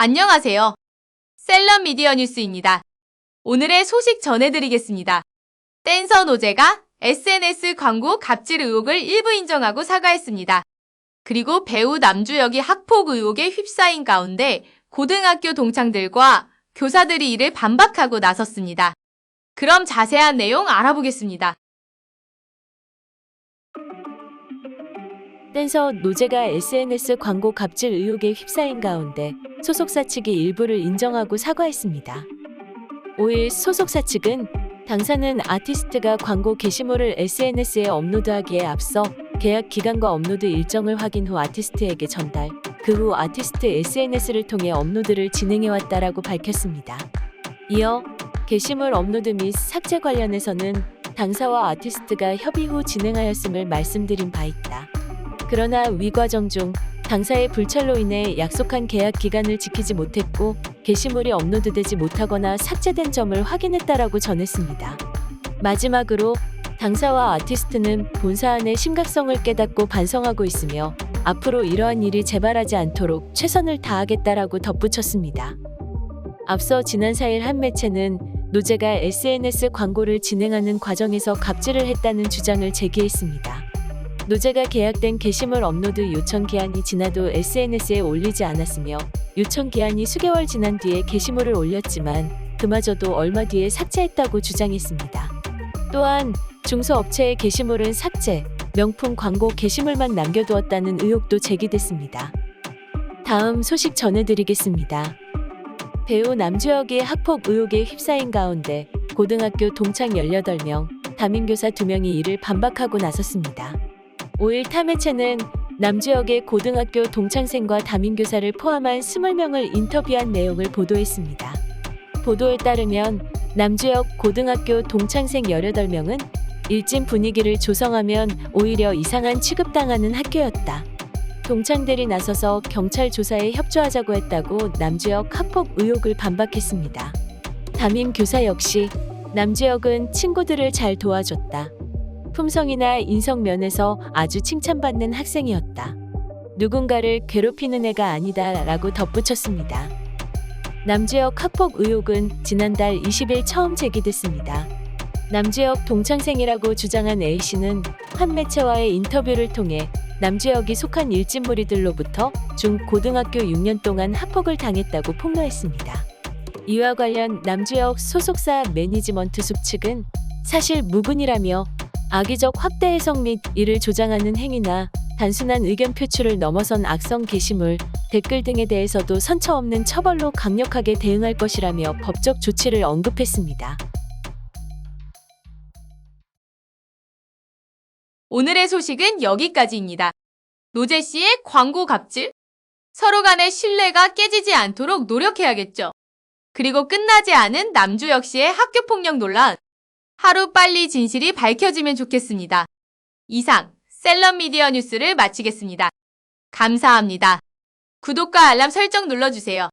안녕하세요. 셀럽 미디어 뉴스입니다. 오늘의 소식 전해드리겠습니다. 댄서 노제가 SNS 광고 갑질 의혹을 일부 인정하고 사과했습니다. 그리고 배우 남주혁이 학폭 의혹에 휩싸인 가운데 고등학교 동창들과 교사들이 이를 반박하고 나섰습니다. 그럼 자세한 내용 알아보겠습니다. 댄서 노제가 SNS 광고 갑질 의혹에 휩싸인 가운데 소속사 측이 일부를 인정하고 사과했습니다. 5일 소속사 측은 당사는 아티스트가 광고 게시물을 SNS에 업로드하기에 앞서 계약 기간과 업로드 일정을 확인 후 아티스트에게 전달, 그 후 아티스트 SNS를 통해 업로드를 진행해왔다라고 밝혔습니다. 이어 게시물 업로드 및 삭제 관련해서는 당사와 아티스트가 협의 후 진행하였음을 말씀드린 바 있다. 그러나 위 과정 중 당사의 불찰로 인해 약속한 계약 기간을 지키지 못했고 게시물이 업로드되지 못하거나 삭제된 점을 확인했다라고 전했습니다. 마지막으로 당사와 아티스트는 본 사 안의 심각성을 깨닫고 반성하고 있으며 앞으로 이러한 일이 재발하지 않도록 최선을 다하겠다라고 덧붙였습니다. 앞서 지난 4일 한 매체는 노제가 SNS 광고를 진행하는 과정에서 갑질을 했다는 주장을 제기했습니다. 노제가 계약된 게시물 업로드 요청 기한이 지나도 SNS에 올리지 않았으며 요청 기한이 수개월 지난 뒤에 게시물을 올렸지만 그마저도 얼마 뒤에 삭제했다고 주장했습니다. 또한 중소업체의 게시물은 삭제, 명품 광고 게시물만 남겨두었다는 의혹도 제기됐습니다. 다음 소식 전해드리겠습니다. 배우 남주혁의 학폭 의혹에 휩싸인 가운데 고등학교 동창 18명, 담임교사 2명이 이를 반박하고 나섰습니다. 5일 타매체는 남주혁의 고등학교 동창생과 담임교사를 포함한 20명을 인터뷰한 내용을 보도했습니다. 보도에 따르면 남주혁 고등학교 동창생 18명은 일진 분위기를 조성하면 오히려 이상한 취급당하는 학교였다. 동창들이 나서서 경찰 조사에 협조하자고 했다고 남주혁 학폭 의혹을 반박했습니다. 담임 교사 역시 남주혁은 친구들을 잘 도와줬다. 품성이나 인성 면에서 아주 칭찬받는 학생이었다. 누군가를 괴롭히는 애가 아니다라고 덧붙였습니다. 남주혁 학폭 의혹은 지난달 20일 처음 제기됐습니다. 남주혁 동창생이라고 주장한 A씨는 한 매체와의 인터뷰를 통해 남주혁이 속한 일진 무리들로부터 중 고등학교 6년 동안 학폭을 당했다고 폭로했습니다. 이와 관련 남주혁 소속사 매니지먼트 숙측은 사실 무근이라며 악의적 확대 해석 및 이를 조장하는 행위나 단순한 의견 표출을 넘어선 악성 게시물, 댓글 등에 대해서도 선처 없는 처벌로 강력하게 대응할 것이라며 법적 조치를 언급했습니다. 오늘의 소식은 여기까지입니다. 노제 씨의 광고 갑질? 서로 간의 신뢰가 깨지지 않도록 노력해야겠죠. 그리고 끝나지 않은 남주혁 씨의 학교 폭력 논란. 하루 빨리 진실이 밝혀지면 좋겠습니다. 이상 셀럽 미디어 뉴스를 마치겠습니다. 감사합니다. 구독과 알람 설정 눌러주세요.